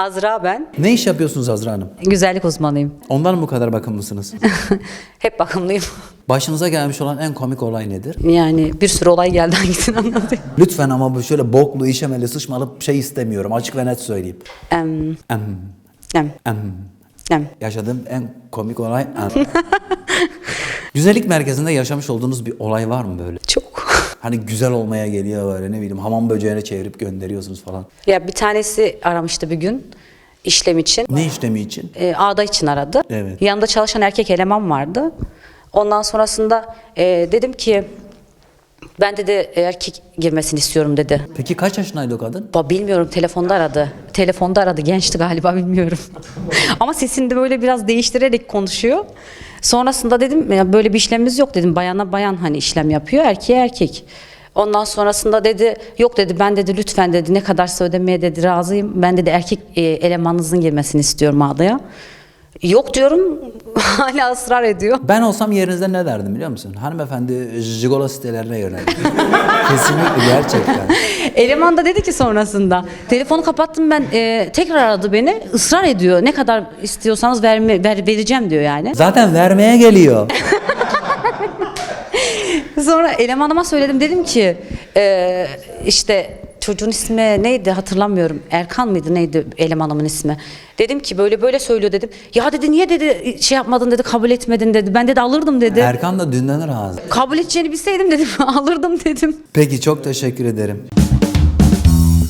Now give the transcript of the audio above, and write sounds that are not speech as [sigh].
Azra ben. Ne iş yapıyorsunuz Azra Hanım? Güzellik uzmanıyım. Ondan mı bu kadar bakımlısınız? [laughs] Hep bakımlıyım. Başınıza gelmiş olan en komik olay nedir? Yani bir sürü olay geldi hangisini anlatayım. Lütfen ama bu şöyle boklu, işemeli, sıçmalı şey istemiyorum. Açık ve net söyleyeyim. Em, Em, em, em. em. Yaşadığım en komik olay em. [laughs] Güzellik merkezinde yaşamış olduğunuz bir olay var mı böyle? Çok. Hani güzel olmaya geliyor böyle ne bileyim hamam böceğine çevirip gönderiyorsunuz falan. Ya bir tanesi aramıştı bir gün işlem için. Ne işlemi için? E, ağda için aradı. Evet. Yanında çalışan erkek eleman vardı. Ondan sonrasında e, dedim ki ben dedi erkek girmesini istiyorum dedi. Peki kaç yaşındaydı o kadın? Ba- Bilmiyorum telefonda aradı. Telefonda aradı gençti galiba [laughs] bilmiyorum. Ama sesini de böyle biraz değiştirerek konuşuyor. Sonrasında dedim ya böyle bir işlemimiz yok dedim. Bayana bayan hani işlem yapıyor erkeğe erkek. Ondan sonrasında dedi yok dedi ben dedi lütfen dedi ne kadarsa ödemeye dedi razıyım. Ben dedi erkek e, elemanınızın girmesini istiyorum ağdaya. Yok diyorum [laughs] hala ısrar ediyor. Ben olsam yerinizde ne derdim biliyor musun? Hanımefendi jigolo sitelerine yöneldim. [laughs] Kesinlikle gerçekten. Eleman da dedi ki sonrasında telefonu kapattım ben e, tekrar aradı beni ısrar ediyor ne kadar istiyorsanız verme, ver, vereceğim diyor yani. Zaten vermeye geliyor. [laughs] Sonra elemanıma söyledim dedim ki e, işte çocuğun ismi neydi hatırlamıyorum Erkan mıydı neydi elemanımın ismi. Dedim ki böyle böyle söylüyor dedim. Ya dedi niye dedi şey yapmadın dedi kabul etmedin dedi. Ben dedi alırdım dedi. Erkan da dünden razı. kabul edeceğini bilseydim dedim [laughs] alırdım dedim. Peki çok teşekkür ederim.